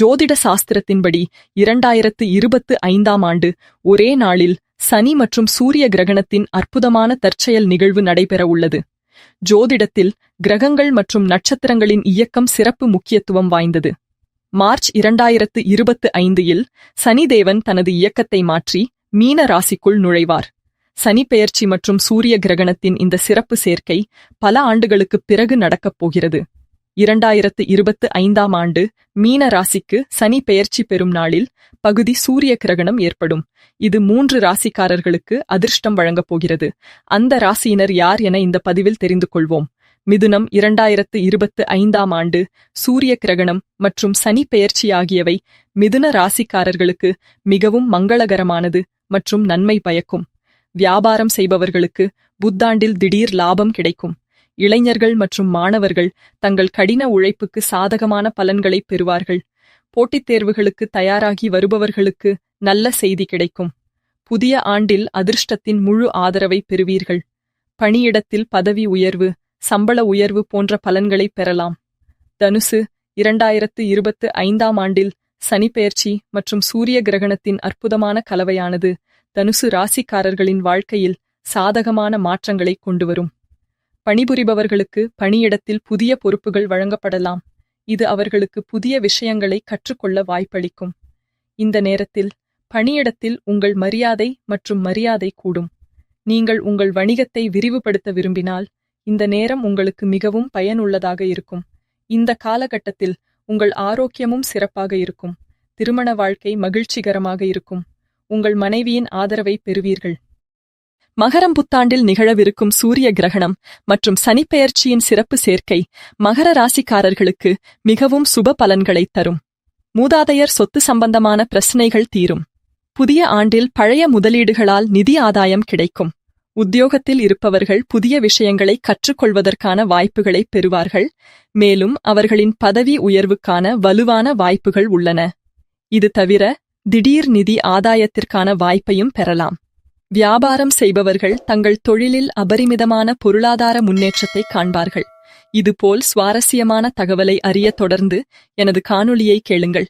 ஜோதிட சாஸ்திரத்தின்படி இரண்டாயிரத்து இருபத்து ஐந்தாம் ஆண்டு ஒரே நாளில் சனி மற்றும் சூரிய கிரகணத்தின் அற்புதமான தற்செயல் நிகழ்வு நடைபெற உள்ளது. ஜோதிடத்தில் கிரகங்கள் மற்றும் நட்சத்திரங்களின் இயக்கம் சிறப்பு முக்கியத்துவம் வாய்ந்தது. மார்ச் இரண்டாயிரத்து இருபத்து ஐந்தில் சனிதேவன் தனது இயக்கத்தை மாற்றி மீன ராசிக்குள் நுழைவார். சனி பெயர்ச்சி மற்றும் சூரிய கிரகணத்தின் இந்த சிறப்பு சேர்க்கை பல ஆண்டுகளுக்குப் பிறகு நடக்கப் போகிறது. இரண்டாயிரத்து இருபத்து ஐந்தாம் ஆண்டு மீன ராசிக்கு சனி பெயர்ச்சி பெறும் நாளில் பகுதி சூரிய கிரகணம் ஏற்படும். இது மூன்று ராசிக்காரர்களுக்கு அதிர்ஷ்டம் வழங்கப் போகிறது. அந்த ராசியினர் யார் என இந்த பதிவில் தெரிந்து கொள்வோம். மிதுனம் இரண்டாயிரத்து இருபத்து ஐந்தாம் ஆண்டு சூரிய கிரகணம் மற்றும் சனி பெயர்ச்சி ஆகியவை மிதுன ராசிக்காரர்களுக்கு மிகவும் மங்களகரமானது மற்றும் நன்மை பயக்கும். வியாபாரம் செய்பவர்களுக்கு புத்தாண்டில் திடீர் லாபம் கிடைக்கும். இளைஞர்கள் மற்றும் மாணவர்கள் தங்கள் கடின உழைப்புக்கு சாதகமான பலன்களை பெறுவார்கள். போட்டித் தேர்வுகளுக்கு தயாராகி வருபவர்களுக்கு நல்ல செய்தி கிடைக்கும். புதிய ஆண்டில் அதிர்ஷ்டத்தின் முழு ஆதரவை பெறுவீர்கள். பணியிடத்தில் பதவி உயர்வு சம்பள உயர்வு போன்ற பலன்களை பெறலாம். தனுசு இரண்டாயிரத்து இருபத்து ஐந்தாம் ஆண்டில் சனிப்பெயர்ச்சி மற்றும் சூரிய கிரகணத்தின் அற்புதமான கலவையானது தனுசு ராசிக்காரர்களின் வாழ்க்கையில் சாதகமான மாற்றங்களை கொண்டுவரும். பணிபுரிபவர்களுக்கு பணியிடத்தில் புதிய பொறுப்புகள் வழங்கப்படலாம். இது அவர்களுக்கு புதிய விஷயங்களை கற்றுக்கொள்ள வாய்ப்பளிக்கும். இந்த நேரத்தில் பணியிடத்தில் உங்கள் மரியாதை மற்றும் மரியாதை கூடும். நீங்கள் உங்கள் வணிகத்தை விரிவுபடுத்த விரும்பினால் இந்த நேரம் உங்களுக்கு மிகவும் பயனுள்ளதாக இருக்கும். இந்த காலகட்டத்தில் உங்கள் ஆரோக்கியமும் சிறப்பாக இருக்கும். திருமண வாழ்க்கை மகிழ்ச்சிகரமாக இருக்கும். உங்கள் மனைவியின் ஆதரவை பெறுவீர்கள். மகரம் புத்தாண்டில் நிகழவிருக்கும் சூரிய கிரகணம் மற்றும் சனிப்பெயர்ச்சியின் சிறப்பு சேர்க்கை மகர ராசிக்காரர்களுக்கு மிகவும் சுப பலன்களை தரும். மூதாதையர் சொத்து சம்பந்தமான பிரச்சனைகள் தீரும். புதிய ஆண்டில் பழைய முதலீடுகளால் நிதி ஆதாயம் கிடைக்கும். உத்தியோகத்தில் இருப்பவர்கள் புதிய விஷயங்களை கற்றுக்கொள்வதற்கான வாய்ப்புகளை பெறுவார்கள். மேலும் அவர்களின் பதவி உயர்வுக்கான வலுவான வாய்ப்புகள் உள்ளன. இது தவிர திடீர் நிதி ஆதாயத்திற்கான வாய்ப்பையும் பெறலாம். வியாபாரம் செய்பவர்கள் தங்கள் தொழிலில் அபரிமிதமான பொருளாதார முன்னேற்றத்தை காண்பார்கள். இதுபோல் சுவாரஸ்யமான தகவலை அறிய தொடர்ந்து எனது காணொளியை கேளுங்கள்.